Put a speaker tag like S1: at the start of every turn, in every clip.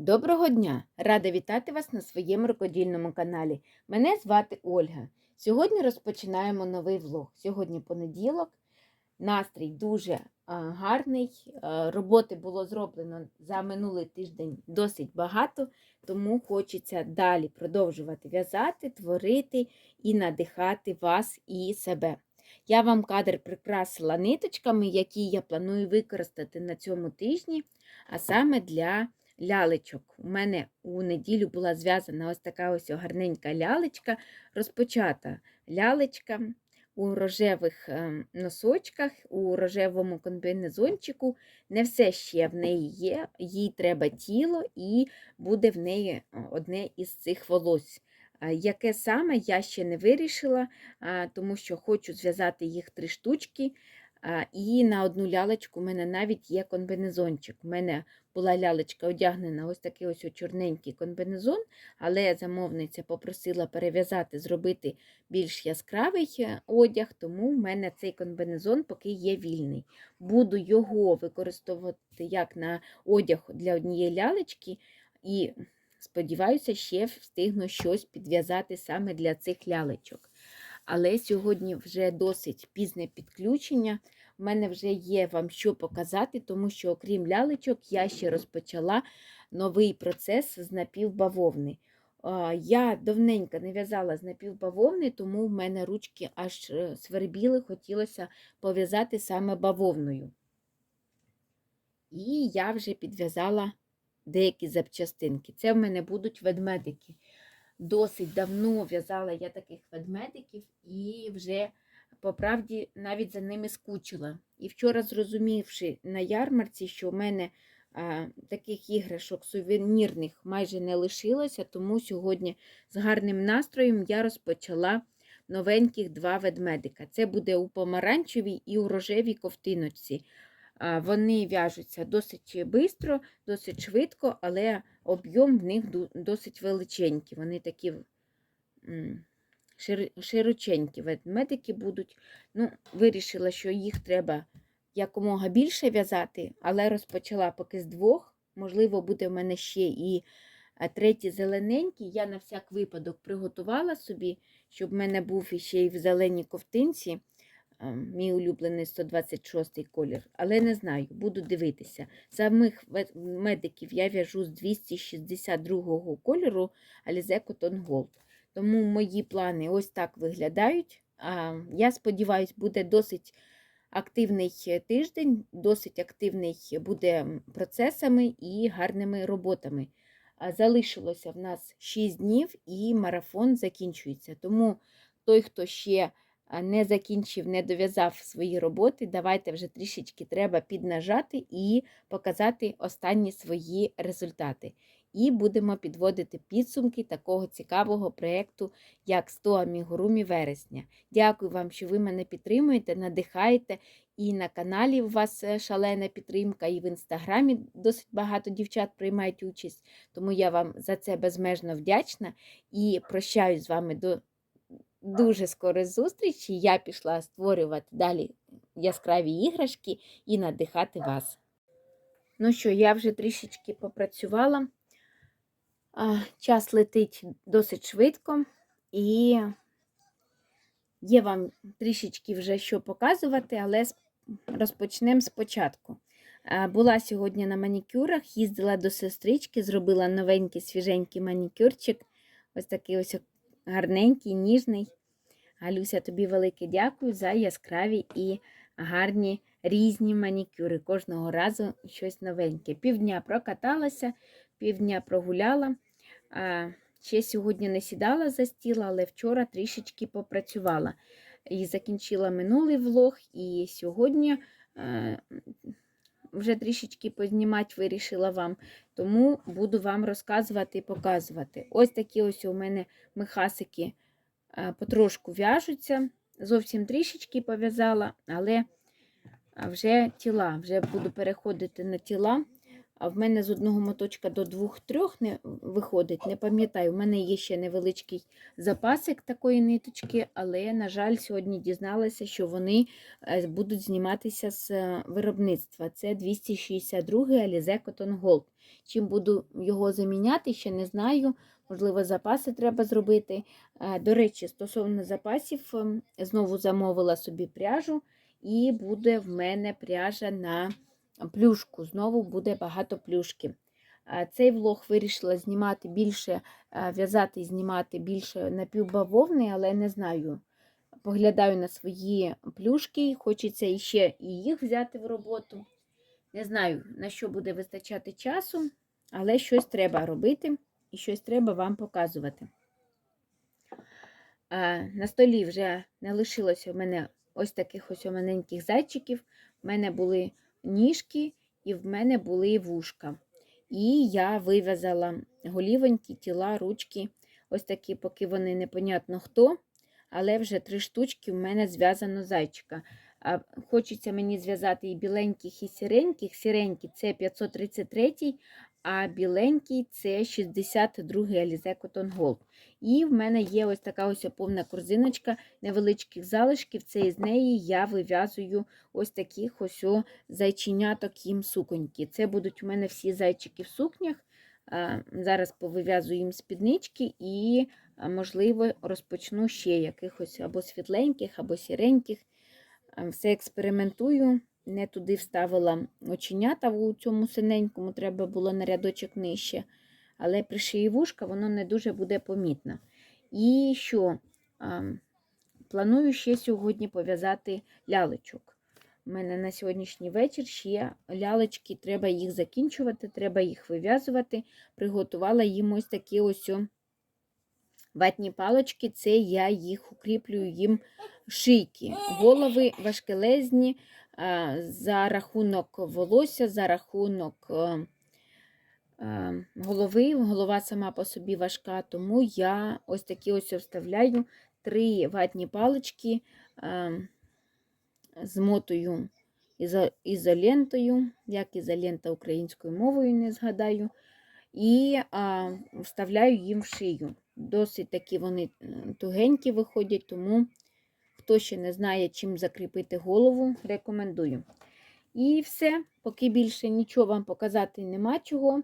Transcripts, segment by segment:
S1: Доброго дня! Рада вітати вас на своєму рукодільному каналі. Мене звати Ольга. Сьогодні розпочинаємо новий влог. Сьогодні понеділок. Настрій дуже гарний. Роботи було зроблено за минулий тиждень досить багато, тому хочеться далі продовжувати в'язати, творити і надихати вас і себе. Я вам кадр прикрасила ниточками, які я планую використати на цьому тижні, а саме для лялечок. У мене у неділю була зв'язана ось така ось гарненька лялечка, розпочата лялечка у рожевих ем, носочках, у рожевому комбінезончику. Не все ще в неї є, їй треба тіло, і буде в неї е, одне із цих волось. Яке саме я ще не вирішила, тому що хочу зв'язати їх три штучки. І на одну лялечку у мене навіть є комбінезончик. У мене була лялечка одягнена ось такий ось чорненький комбінезон, але замовниця попросила перев'язати, зробити більш яскравий е, одяг, тому в мене цей комбінезон поки є вільний. Буду його використовувати як на одяг для однієї лялечки, і сподіваюся, ще встигну щось підв'язати саме для цих лялечок. Але сьогодні вже досить пізне підключення. У мене вже є вам що показати, тому що, окрім лялечок, я ще розпочала новий процес з напівбавовни. Я давненько не в'язала з напівбавовни, тому в мене ручки аж е, свербіли, хотілося пов'язати саме бавовною. І я вже підв'язала деякі запчастинки. Це в мене будуть ведмедики. Досить давно в'язала я таких ведмедиків і вже по правді навіть за ними скучила. І вчора, зрозумівши на ярмарці, що в мене а, таких іграшок сувенірних майже не лишилося, тому сьогодні з гарним настроєм я розпочала новеньких два ведмедика. Це буде у помаранчевій і у рожевій ковтиночці. Вони в'яжуться досить швидко, досить швидко, але об'єм в них досить величенький. Вони такі широченькі ведмедики будуть. Ну, Вирішила, що їх треба якомога більше в'язати, але розпочала поки з двох. Можливо, буде в мене ще і третій зелененький. Я на всяк випадок приготувала собі, щоб в мене був ще й в зеленій ковтинці. Мій улюблений 126 колір, але не знаю, буду дивитися. Самих медиків я в'яжу з 262 кольору Alize Cotton Gold. Тому мої плани ось так виглядають. Я сподіваюся, буде досить активний тиждень, досить активний буде процесами і гарними роботами. Залишилося в нас 6 днів і марафон закінчується. Тому той, хто ще не закінчив, не дов'язав свої роботи, давайте вже трішечки треба піднажати і показати останні свої результати. І будемо підводити підсумки такого цікавого проєкту, як 100 амігурумі вересня. Дякую вам, що ви мене підтримуєте, надихаєте. І на каналі у вас е, шалена підтримка, і в інстаграмі досить багато дівчат приймають участь. Тому я вам за це безмежно вдячна і прощаюсь з вами до дуже скорої зустрічі. Я пішла створювати далі яскраві іграшки і надихати вас. Ну що, я вже трішечки попрацювала. Час летить досить швидко, і є вам трішечки вже що показувати, але розпочнемо спочатку. Була сьогодні на манікюрах, їздила до сестрички, зробила новенький свіженький манікюрчик. Ось такий ось гарненький, ніжний. Галюся, тобі велике дякую за яскраві і гарні різні манікюри. Кожного разу щось новеньке. Півдня прокаталася, півдня прогуляла. Ще сьогодні не сідала за стіл, але вчора трішечки попрацювала. І закінчила минулий влог, і сьогодні е, вже трішечки познімати вирішила вам, тому буду вам розказувати і показувати. Ось такі ось у мене мехасики потрошку в'яжуться. Зовсім трішечки пов'язала, але вже тіла, вже буду переходити на тіла. А в мене з одного моточка до двох-трьох не виходить, не пам'ятаю. У мене є ще невеличкий запасик такої ниточки, але, на жаль, сьогодні дізналася, що вони е, будуть зніматися з е, виробництва. Це 262 Alize Cotton Gold. Чим буду його заміняти, ще не знаю. Можливо, запаси треба зробити. Е, До речі, стосовно запасів, ем, знову замовила собі пряжу, і буде в мене пряжа на плюшку. Знову буде багато плюшки. Е, Цей влог вирішила знімати більше, е, в'язати і знімати більше напівбавовни, але не знаю. Поглядаю на свої плюшки, хочеться іще і їх взяти в роботу. Не знаю, на що буде вистачати часу, але щось треба робити і щось треба вам показувати. На столі вже не лишилося в мене ось таких ось маленьких зайчиків. В мене були ніжки і в мене були вушка. І я вив'язала голівонькі, тіла, ручки, ось такі, поки вони непонятно хто. Але вже три штучки в мене зв'язано зайчика. А Хочеться мені зв'язати і біленьких, і сіреньких. Сіренькі це 533, а біленький це 62-й Alize Cotton Gold. І в мене є ось така ось повна корзиночка невеличких залишків. Це із неї я вив'язую ось таких ось зайченяток їм суконьки. Це будуть у мене всі зайчики в сукнях. Зараз повив'язую їм спіднички і, можливо, розпочну ще якихось або світленьких, або сіреньких. Все експериментую. Не туди вставила оченята у цьому синенькому, треба було на рядочок нижче. Але при шиї вушка воно не дуже буде помітно. І що? Планую ще сьогодні пов'язати лялечок. У мене на сьогоднішній вечір ще лялечки, треба їх закінчувати, треба їх вив'язувати. Приготувала їм ось такі ось ватні палочки, це я їх укріплюю їм шийки. Голови важкелезні за рахунок волосся, за рахунок а, а, голови. Голова сама по собі важка, тому я ось такі ось вставляю три ватні палички. А, змотую ізолентою, як ізолента українською мовою, не згадаю, і а, вставляю їм в шию. Досить такі вони е, тугенькі виходять, тому хто ще не знає, чим закріпити голову, рекомендую. І все, поки більше нічого вам показати нема чого.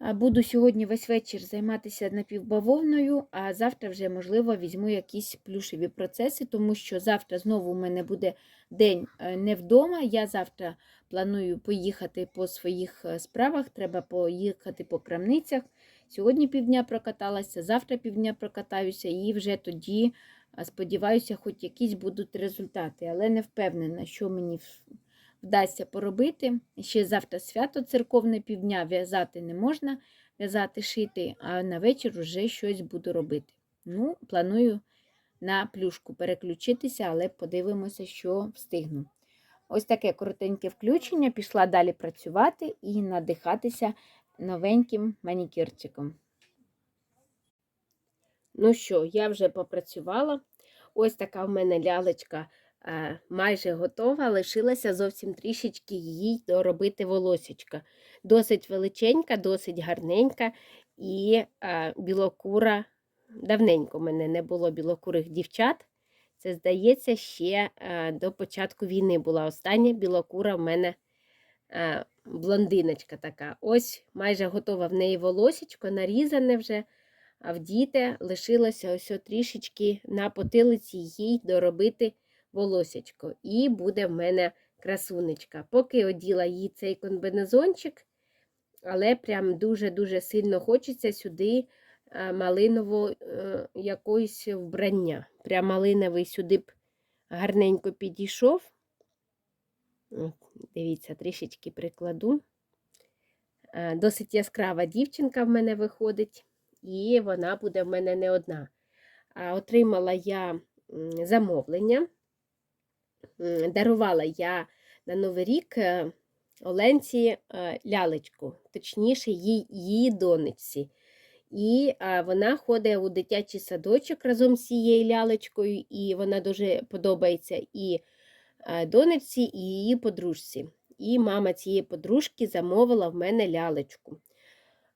S1: Буду сьогодні весь вечір займатися напівбавовною, а завтра вже, можливо, візьму якісь плюшеві процеси, тому що завтра знову у мене буде день е, не вдома. Я завтра планую поїхати по своїх е, справах, треба поїхати по крамницях. Сьогодні півдня прокаталася, завтра півдня прокатаюся, і вже тоді, е, сподіваюся, хоч якісь будуть результати, але не впевнена, що мені вдасться поробити. Ще завтра свято церковне півдня в'язати не можна, в'язати шити, а на вечір вже щось буду робити. Ну, планую на плюшку переключитися, але подивимося, що встигну. Ось таке коротеньке включення. Пішла далі працювати і надихатися новеньким манікюрчиком. Ну що, я вже попрацювала. Ось така в мене лялечка е, майже готова. Лишилося зовсім трішечки їй доробити волосечка. Досить величенька, досить гарненька і е, білокура. Давненько в мене не було білокурих дівчат. Це, здається, ще е, до початку війни була остання білокура в мене блондиночка така. Ось майже готова в неї волосечко, нарізане вже. А в діти лишилося ось трішечки на потилиці їй доробити волосечко. І буде в мене красунечка. Поки оділа їй цей комбинезончик, але прям дуже-дуже сильно хочеться сюди е, малиново е, якоїсь вбрання. Прям малиновий сюди б гарненько підійшов. Дивіться, трішечки прикладу. Е, Досить яскрава дівчинка в мене виходить, і вона буде в мене не одна. Отримала я замовлення. Дарувала я на Новий рік е, Оленці е, лялечку, точніше, їй, її донечці. І вона ходить у дитячий садочок разом з цією лялечкою, і вона дуже подобається і донечці, і її подружці.
S2: і мама цієї подружки замовила в мене лялечку.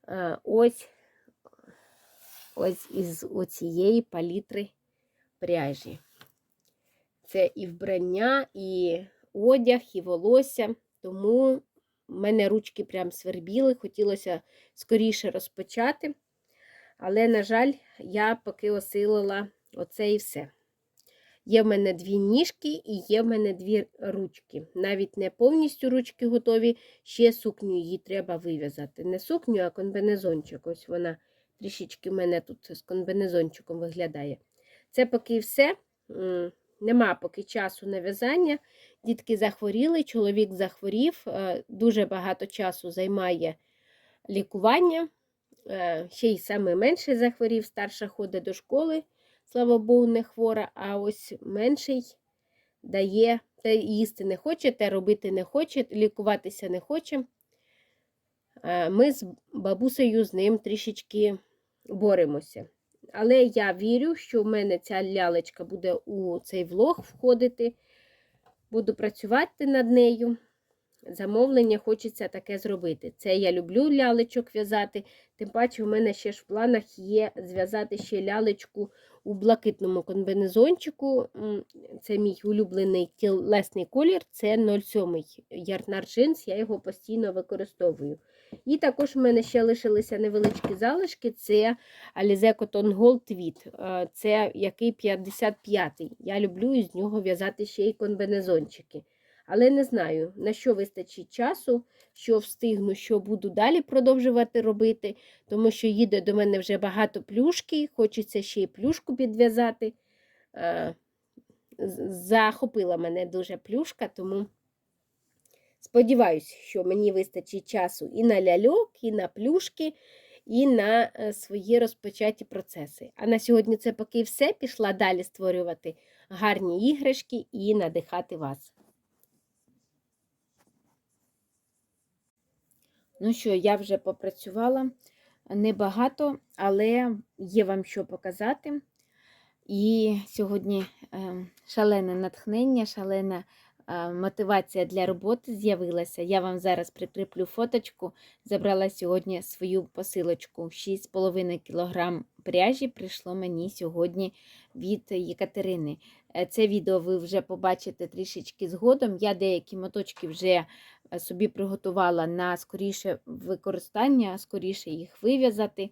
S2: Е, Ось, ось із оцієї палітри пряжі. Це і вбрання, і одяг, і волосся. Тому в мене ручки прям свербіли, хотілося скоріше розпочати. Але, на жаль, я поки осилила оце і все. Є в мене дві ніжки і є в мене дві ручки. Навіть не повністю ручки готові, ще сукню її треба вив'язати. Не сукню, а комбинезончик. Ось вона трішечки в мене тут з комбинезончиком виглядає. Це поки все. Нема поки часу на в'язання. Дітки захворіли, чоловік захворів, е, дуже багато часу займає лікування. Е, Ще й саме менший захворів, старша ходить до школи, слава Богу, не хвора, а ось менший дає те їсти не хоче, те робити не хоче, лікуватися не хоче. Е, Ми з бабусею з ним трішечки боремося. Але я вірю, що в мене ця лялечка буде у цей влог входити. Буду працювати над нею. Замовлення хочеться таке зробити. Це я люблю лялечок в'язати. Тим паче, у мене ще ж в планах є зв'язати ще лялечку у блакитному комбинезончику. М, Це мій улюблений тілесний колір, це 07 Ярнар джинс, я його постійно використовую. І також в мене ще лишилися невеличкі залишки. Це Alize Cotton Gold Tweed. Е, Це який 55-й. Я люблю із нього в'язати ще й комбинезончики. Але не знаю, на що вистачить часу, що встигну, що буду далі продовжувати робити, тому що їде до мене вже багато плюшки, хочеться ще й плюшку підв'язати. Е, Захопила мене дуже плюшка, тому сподіваюся, що мені вистачить часу і на ляльок, і на плюшки, і на е, свої розпочаті процеси. А на сьогодні це поки все. Пішла далі створювати гарні іграшки і надихати вас.
S1: Ну що, я вже попрацювала небагато, але є вам що показати. І сьогодні е, шалене натхнення, шалена мотивація для роботи з'явилася. Я вам зараз прикріплю фоточку. Забрала сьогодні свою посилочку. 6,5 кг пряжі прийшло мені сьогодні від Єкатерини. Е, Це відео ви вже побачите трішечки згодом. Я деякі моточки вже е, собі приготувала на скоріше використання, скоріше їх вив'язати.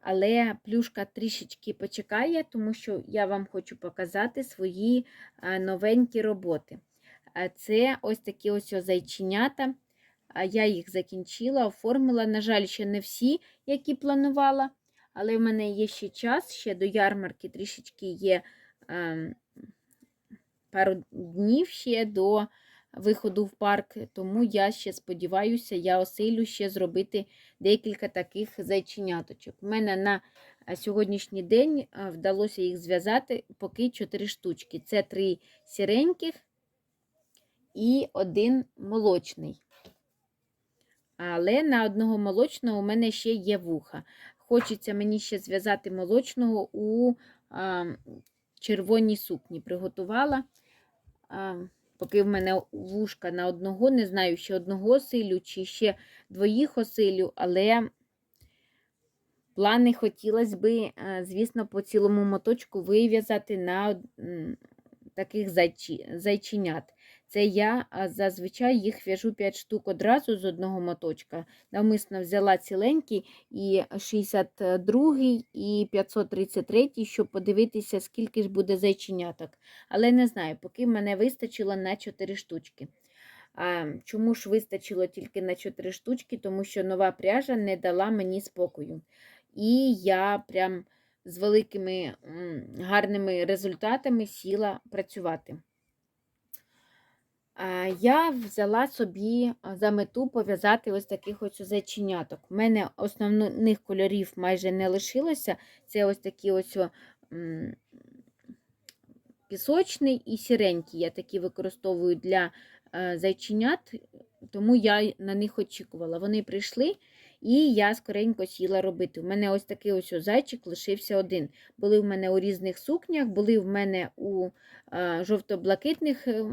S1: Але плюшка трішечки почекає, тому що я вам хочу показати свої е, новенькі роботи. Е, Це ось такі ось зайченята. Я їх закінчила, оформила. На жаль, ще не всі, які планувала. Але в мене є ще час, ще до ярмарки трішечки є ем, пару днів ще до виходу в парк, тому я ще сподіваюся, я осилю ще зробити декілька таких зайченяточок. У мене на е, сьогоднішній день е, вдалося їх зв'язати поки 4 штучки. Це три сіреньких і один молочний. Але на одного молочного у мене ще є вуха. Хочеться мені ще зв'язати молочного у а, червоній сукні. Приготувала. А, поки в мене вушка на одного, не знаю, ще одного осилю, чи ще двоїх осилю, але плани хотілося би, звісно, по цілому моточку вив'язати на таких зайчі, зайченят. Це я зазвичай їх в'яжу 5 штук одразу з одного моточка. Навмисно взяла ціленький і 62 і 533, щоб подивитися, скільки ж буде зайченяток. Але не знаю, поки мене вистачило на 4 штучки. А, чому ж вистачило тільки на 4 штучки? Тому що нова пряжа не дала мені спокою. І я прям з великими гарними результатами сіла працювати. А, Я взяла собі за мету пов'язати ось таких ось зайченяток. У мене основних кольорів майже не лишилося. Це ось такі ось пісочний і сіренький. Я такі використовую для е, зайченят, тому я на них очікувала. Вони прийшли, і я скоренько сіла робити. У мене ось такий ось зайчик лишився один. Були в мене у різних сукнях, були в мене у е, жовто-блакитних е,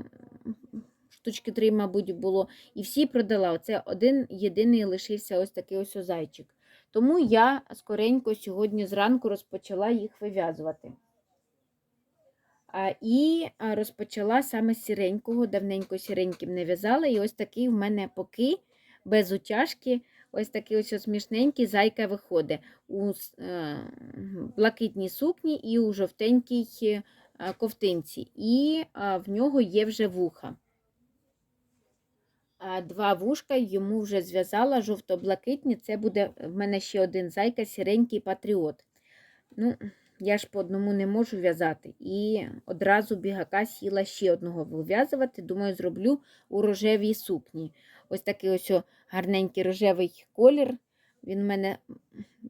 S1: штучки три, мабуть, було. І всі продала. Оце один єдиний лишився ось такий ось зайчик. Тому я скоренько сьогодні зранку розпочала їх вив'язувати. І розпочала саме з сіренького, давненько сіреньким не в'язала. І ось такий в мене поки без утяжки, ось такий ось смішненький зайка виходить у е, блакитній сукні і у жовтенькій е, ковтинці. І в нього є вже вуха. А два вушка йому вже зв'язала жовто-блакитні. Це буде в мене ще один зайка, сіренький патріот. Ну, я ж по одному не можу в'язати. І одразу бігака сіла ще одного вив'язувати. Думаю, зроблю у рожевій сукні. Ось такий ось гарненький рожевий колір. Він в мене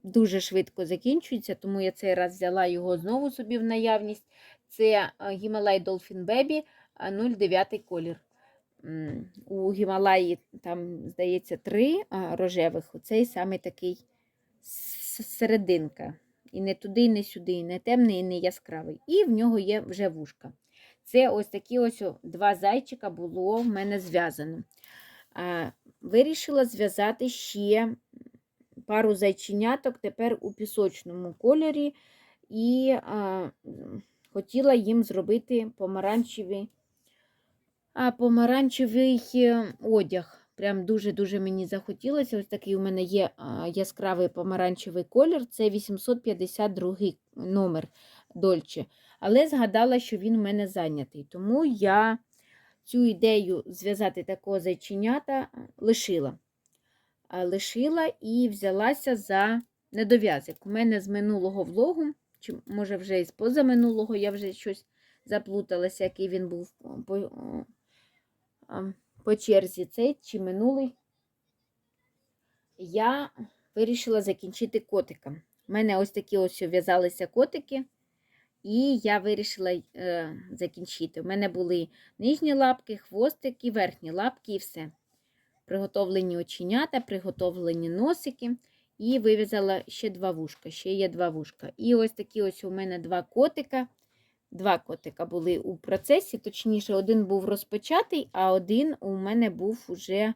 S1: дуже швидко закінчується, тому я цей раз взяла його знову собі в наявність. Це а, Himalaya Dolphin Baby 09 колір. У Гімалаї там, здається, три рожевих. Оцей саме такий серединка. І не туди, і не сюди, і не темний, і не яскравий. І в нього є вже вушка. Це ось такі ось два зайчика було в мене зв'язано. Вирішила зв'язати ще пару зайченяток тепер у пісочному кольорі. І а, хотіла їм зробити помаранчевий, а, помаранчевий е, одяг. Прям дуже-дуже мені захотілося. Ось такий у мене є яскравий помаранчевий колір. Це 852 номер Дольче. Але згадала, що він у мене зайнятий. Тому я цю ідею зв'язати такого зайченята лишила. Лишила і взялася за недов'язок. У мене з минулого влогу, чи може вже із позаминулого, я вже щось заплуталася, який він був по, черзі цей чи минулий. Я вирішила закінчити котика. У мене ось такі ось в'язалися котики, і я вирішила е, закінчити. У мене були нижні лапки, хвостик і верхні лапки, і все. Приготовлені оченята, приготовлені носики. І вив'язала ще два вушка. Ще є два вушка. І ось такі ось у мене два котика. Два котика були у процесі, точніше, один був розпочатий, а один у мене був уже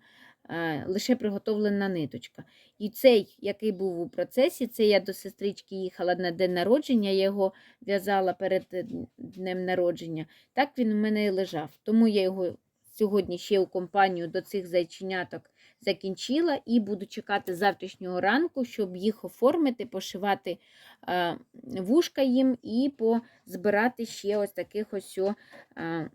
S1: е, лише приготовлена ниточка. І цей, який був у процесі, це я до сестрички їхала на день народження, я його в'язала перед е, днем народження. Так він у мене і лежав. Тому я його сьогодні ще у компанію до цих зайченяток закінчила і буду чекати завтрашнього ранку, щоб їх оформити, пошивати е, вушка їм і позбирати ще ось таких ось е,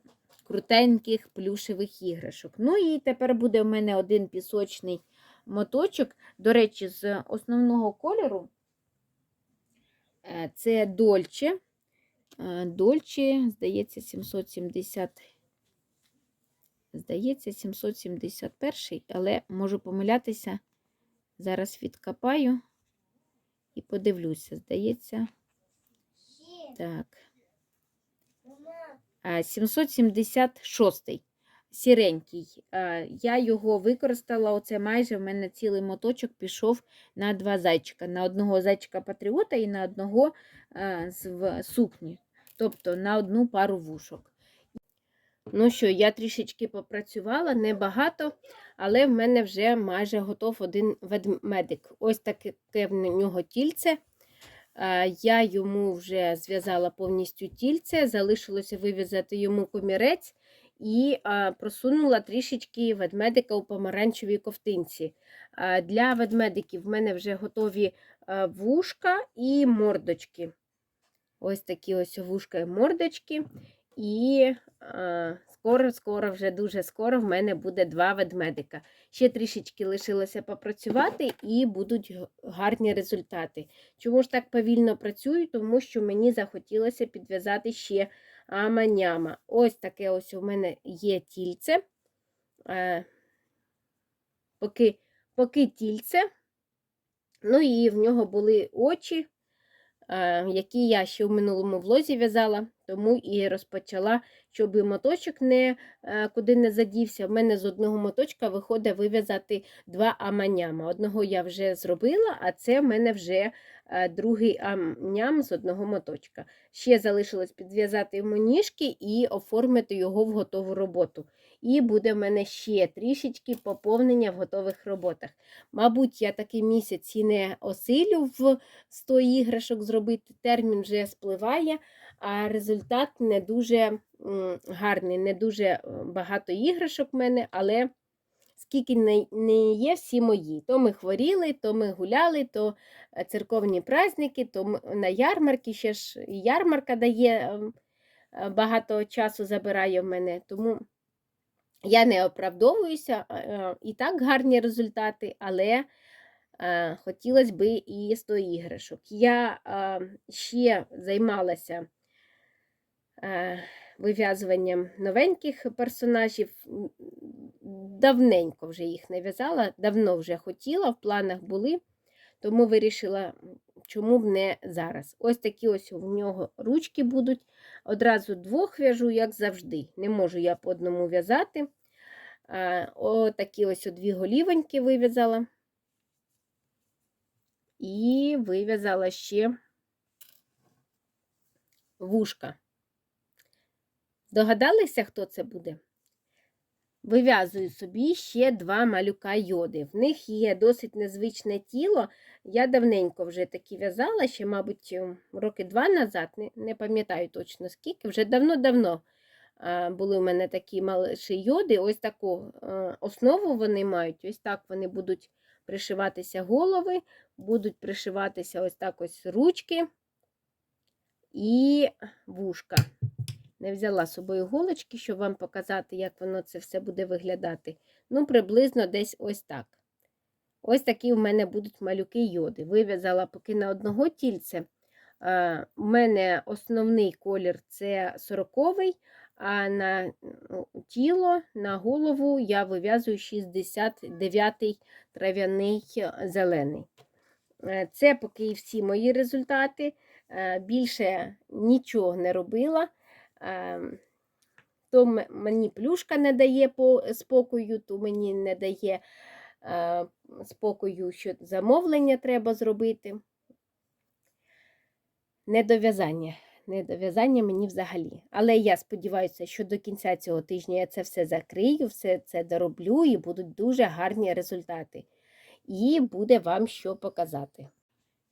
S1: крутеньких плюшевих іграшок. Ну і тепер буде у мене один пісочний моточок. До речі, з основного кольору е, це Дольче. Дольче, здається, 770. Здається, 771, але можу помилятися. Зараз відкопаю і подивлюся. Здається, так. А, 776 сіренький. А, Я його використала. Оце майже в мене цілий моточок пішов на два зайчика. На одного зайчика патріота і на одного а, з в сукні. Тобто на одну пару вушок. Ну що, я трішечки попрацювала, небагато, але в мене вже майже готов один ведмедик. Ось таке в нього тільце. Я йому вже зв'язала повністю тільце, залишилося вив'язати йому комірець і просунула трішечки ведмедика у помаранчевій ковтинці. Для ведмедиків в мене вже готові вушка і мордочки. Ось такі ось вушка і мордочки. І скоро-скоро, вже дуже скоро в мене буде два ведмедика. Ще трішечки лишилося попрацювати і будуть гарні результати. Чому ж так повільно працюю? Тому що мені захотілося підв'язати ще аманяма. Ось таке ось у мене є тільце. Е, Поки, поки тільце. Ну і в нього були очі, е, які я ще в минулому влозі в'язала, тому і розпочала, щоб моточок не, е, куди не задівся. В мене з одного моточка виходить вив'язати два аманяма. Одного я вже зробила, а це в мене вже е, другий амням з одного моточка. Ще залишилось підв'язати йому ніжки і оформити його в готову роботу. І буде в мене ще трішечки поповнення в готових роботах. Мабуть, я такий місяць і не осилю в 100 іграшок зробити. Термін вже спливає, а результат не дуже гарний, не дуже е, багато іграшок в мене, але скільки не, є, всі мої. То ми хворіли, то ми гуляли, то е, церковні праздники, то на ярмарки ще ж ярмарка дає ем, е, багато часу забирає в мене. Тому я не оправдовуюся, і так гарні результати, але хотілося б і 100 іграшок. Я е, ще займалася вив'язуванням новеньких персонажів. Давненько вже їх не в'язала, давно вже хотіла, в планах були, тому вирішила, чому б не зараз. Ось такі ось у нього ручки будуть. Одразу двох в'яжу, як завжди. Не можу я по одному в'язати. Е, Отакі ось дві голівоньки вив'язала. І вив'язала ще вушка. Догадалися, хто це буде? Вив'язую собі ще два малюка йоди. В них є досить незвичне тіло. Я давненько вже такі в'язала, ще, мабуть, роки два назад, не, пам'ятаю точно скільки, вже давно-давно були у мене такі малиші йоди. Ось таку основу вони мають. Ось так вони будуть пришиватися голови, будуть пришиватися ось так ось ручки і вушка. Не взяла з собою голочки, щоб вам показати, як воно це все буде виглядати. Ну, приблизно десь ось так. Ось такі в мене будуть малюки йоди. Вив'язала поки на одного тільце. У мене основний колір це сороковий, а на ну, тіло, на голову я вив'язую 69-й трав'яний зелений. Е, Це поки всі мої результати. Е, Більше нічого не робила. Ем, То мені плюшка не дає спокою, то мені не дає е, спокою, що замовлення треба зробити. Недов'язання. Недов'язання мені взагалі. Але я сподіваюся, що до кінця цього тижня я це все закрию, все це дороблю і будуть дуже гарні результати. І буде вам що показати.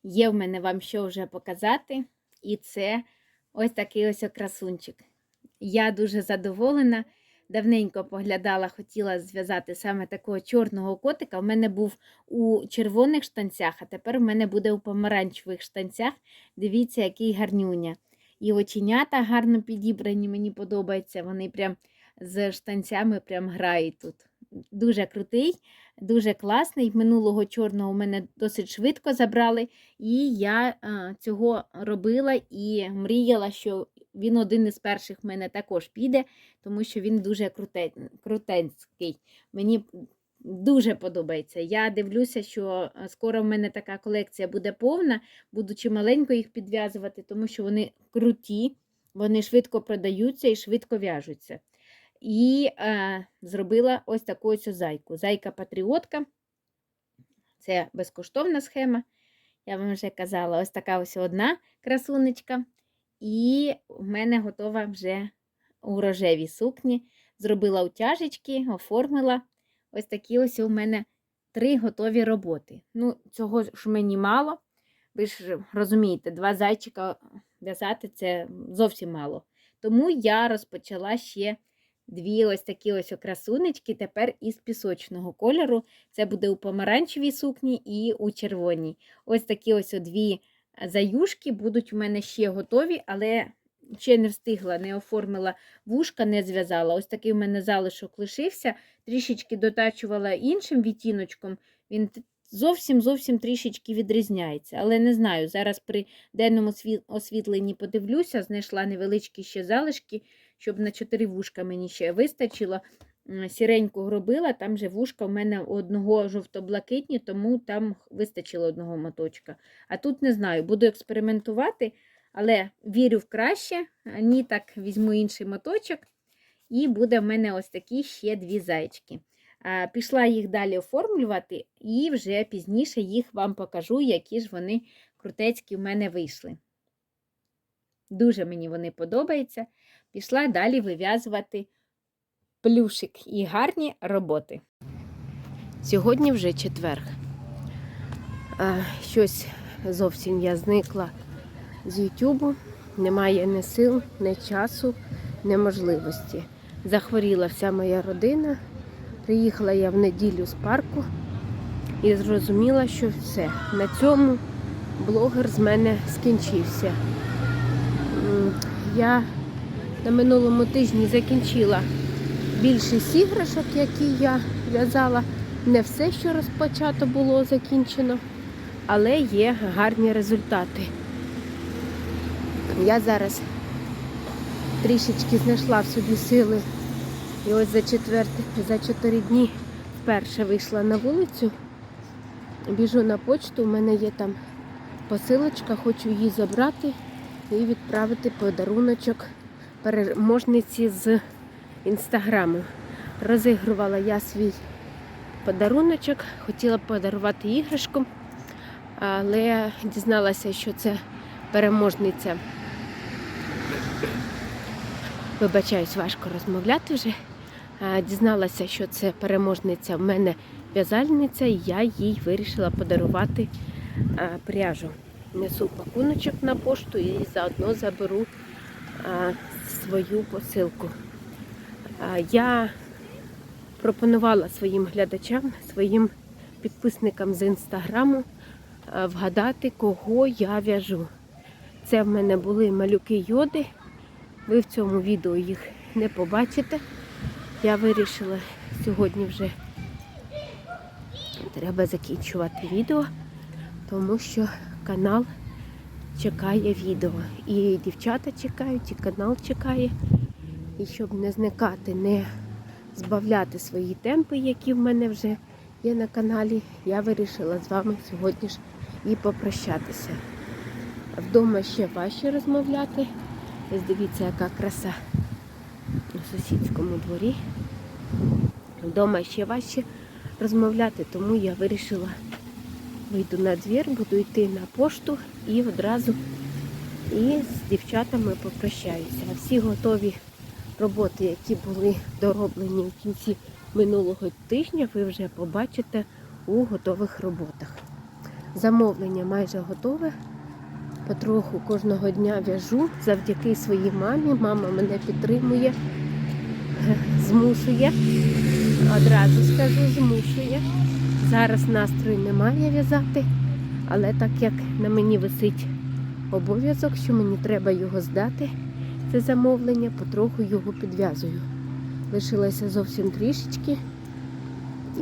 S1: Є в мене вам що вже показати, і це ось такий ось красунчик. Я дуже задоволена. Давненько поглядала, хотіла зв'язати саме такого чорного котика. У мене був у червоних штанцях, а тепер у мене буде у помаранчевих штанцях. Дивіться, який гарнюня. І оченята гарно підібрані, мені подобається. Вони прям з штанцями прям грають тут. Дуже крутий, дуже класний. Минулого чорного у мене досить швидко забрали, і я а, цього робила і мріяла, що він один із перших в мене також піде, тому що він дуже круте, крутенський. Мені дуже подобається. Я дивлюся, що е, скоро в мене така колекція буде повна, буду чималенько їх підв'язувати, тому що вони круті, вони швидко продаються і швидко в'яжуться. І е, зробила ось таку ось зайку. Зайка-патріотка. Це безкоштовна схема. Я вам вже казала, ось така ось одна красунечка. І в мене готова вже у рожевій сукні. Зробила утяжечки, оформила. Ось такі ось у мене три готові роботи. Ну, цього ж мені мало. Ви ж розумієте, два зайчика в'язати це зовсім мало. Тому я розпочала ще дві ось такі ось красунечки, тепер із пісочного кольору. Це буде у помаранчевій сукні і у червоній. Ось такі ось дві заюшки будуть у мене ще готові, але ще не встигла, не оформила вушка, не зв'язала. Ось такий у мене залишок лишився. Трішечки дотачувала іншим відтіночком. Він зовсім зовсім трішечки відрізняється. Але не знаю, зараз при денному освітленні подивлюся, знайшла невеличкі ще залишки, щоб на чотири вушка мені ще вистачило. Сіреньку робила, там же вушка в мене одного жовто-блакитні, тому там вистачило одного моточка. А тут не знаю, буду експериментувати, але вірю в краще. Ні, так візьму інший моточок, і буде в мене ось такі ще дві зайчики. Пішла їх далі оформлювати, і вже пізніше їх вам покажу, які ж вони крутецькі в мене вийшли. Дуже мені вони подобаються. Пішла далі вив'язувати
S2: плюшик і гарні роботи. Сьогодні вже четверг. Щось зовсім я зникла з Ютубу. Немає ні сил, ні часу, ні можливості. Захворіла вся моя родина. Приїхала я в неділю з парку і зрозуміла, що все. На цьому блогер з мене скінчився. Я на минулому тижні закінчила більшість іграшок, які я в'язала. Не все, що розпочато, було закінчено, але є гарні результати. Я зараз трішечки знайшла в собі сили. І ось за четверти, за чотири дні вперше вийшла на вулицю. Біжу на почту, у мене є там посилочка, хочу її забрати і відправити подаруночок переможниці з інстаграму. Розігрувала я свій подаруночок, хотіла подарувати іграшку, але дізналася, що це переможниця. Вибачаюсь, важко розмовляти вже. Дізналася, що це переможниця в мене в'язальниця, і я їй вирішила подарувати пряжу. Несу пакуночок на пошту і заодно заберу свою посилку. Я пропонувала своїм глядачам, своїм підписникам з інстаграму вгадати, кого я в'яжу. Це в мене були малюки йоди. Ви в цьому відео їх не побачите. Я вирішила сьогодні вже треба закінчувати відео, тому що канал чекає відео. І дівчата чекають, і канал чекає. І щоб не зникати, не збавляти свої темпи, які в мене вже є на каналі, я вирішила з вами сьогодні ж і попрощатися. Вдома ще важче розмовляти. Ось дивіться, яка краса у сусідському дворі. Вдома ще важче розмовляти, тому я вирішила вийду на двір, буду йти на пошту і одразу і з дівчатами попрощаюся. Всі готові роботи, які були дороблені в кінці минулого тижня, ви вже побачите у готових роботах. Замовлення майже готове. Потроху кожного дня в'яжу завдяки своїй мамі. Мама мене підтримує, змушує. Одразу скажу, змушує. Зараз настрою немає в'язати, але так як на мені висить обов'язок, що мені треба його здати, це замовлення, потроху його підв'язую. Лишилося зовсім трішечки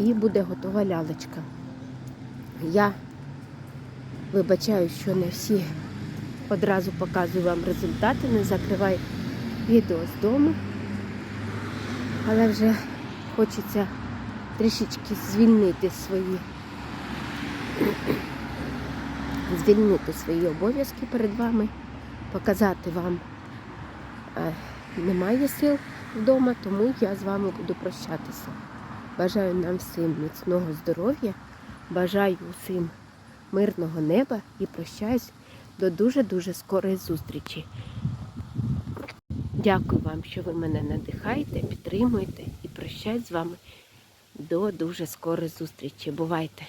S2: і буде готова лялечка. Я вибачаю, що не всі одразу показую вам результати, не закриваю відео з дому. Але вже хочеться трішечки звільнити свої звільнити свої обов'язки перед вами, показати вам е, немає сил вдома, тому я з вами буду прощатися. Бажаю нам всім міцного здоров'я, бажаю усім мирного неба і прощаюсь до дуже-дуже скорої зустрічі. Дякую вам, що ви мене надихаєте, підтримуєте і прощаюсь з вами до дуже скорої зустрічі. Бувайте!